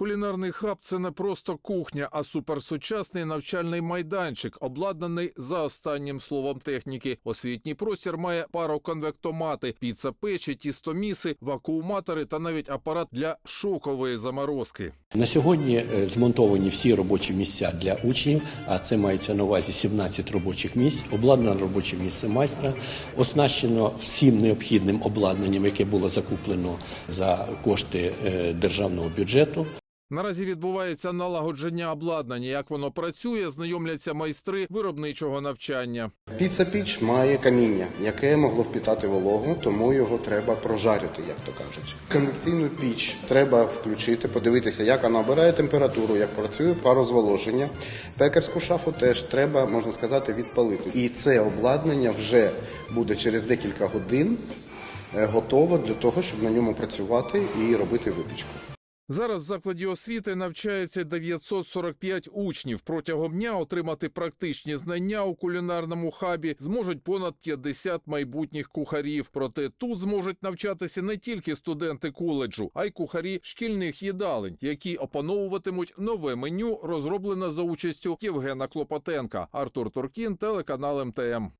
Кулінарний хаб це не просто кухня, а суперсучасний навчальний майданчик, обладнаний за останнім словом техніки. Освітній простір має пароконвектомати, піца-печі, тістоміси, вакууматори та навіть апарат для шокової заморозки. На сьогодні е, змонтовані всі робочі місця для учнів, а це мається на увазі 17 робочих місць, обладнано робоче місце майстра, оснащено всім необхідним обладнанням, яке було закуплено за кошти е, державного бюджету. Наразі відбувається налагодження обладнання. Як воно працює, знайомляться майстри виробничого навчання. Піца піч має каміння, яке могло впітати вологу, тому його треба прожарити, як то кажуть. Конвекційну піч треба включити, подивитися, як вона обирає температуру, як працює парозволоження. Пекарську шафу теж треба, можна сказати, відпалити. І це обладнання вже буде через декілька годин е, готово для того, щоб на ньому працювати і робити випічку. Зараз в закладі освіти навчається 945 учнів. Протягом дня отримати практичні знання у кулінарному хабі зможуть понад 50 майбутніх кухарів. Проте тут зможуть навчатися не тільки студенти коледжу, а й кухарі шкільних їдалень, які опановуватимуть нове меню, розроблене за участю Євгена Клопотенка. Артур Туркін, телеканал МТМ.